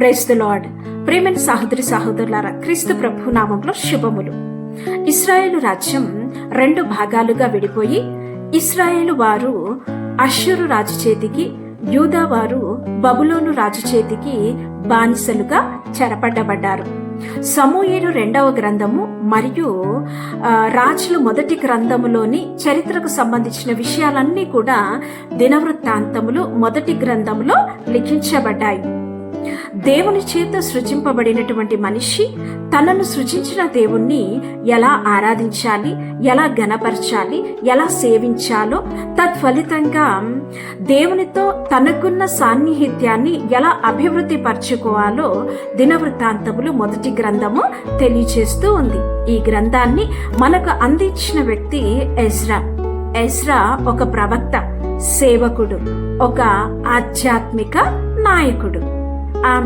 Praise the lord ప్రేమైన సహోదరి సహోదరులారా క్రీస్తు ప్రభు నామంలో శుభములు. ఇస్రాయేలు రాజ్యం రెండు భాగాలుగా విడిపోయి ఇస్రాయేలు వారు అషురు రాజు చేతికి యూదా వారు బబులోను రాజు చేతికి బానిసలుగా చెరపడ్డబడ్డారు సమూయేలు రెండవ గ్రంథము మరియు ఆ, రాజులు మొదటి గ్రంథములోని చరిత్రకు సంబంధించిన విషయాలన్నీ కూడా దినవృత్తాంతములు మొదటి గ్రంథములో లిఖించబడ్డాయి. దేవుని చేత సృజింపబడినటువంటి మనిషి తనను సృజించిన దేవుణ్ణి ఎలా ఆరాధించాలి ఎలా గణపరచాలి ఎలా సేవించాలో తత్ఫలితంగా దేవునితో తనకున్న సాన్నిహిత్యాన్ని ఎలా అభివృద్ధి పరచుకోవాలో దినవృత్తాంతములు మొదటి గ్రంథము తెలియచేస్తూ ఉంది. ఈ గ్రంథాన్ని మనకు అందించిన వ్యక్తి ఎజ్రా. ఎజ్రా ఒక ప్రవక్త సేవకుడు ఒక ఆధ్యాత్మిక నాయకుడు. Amén.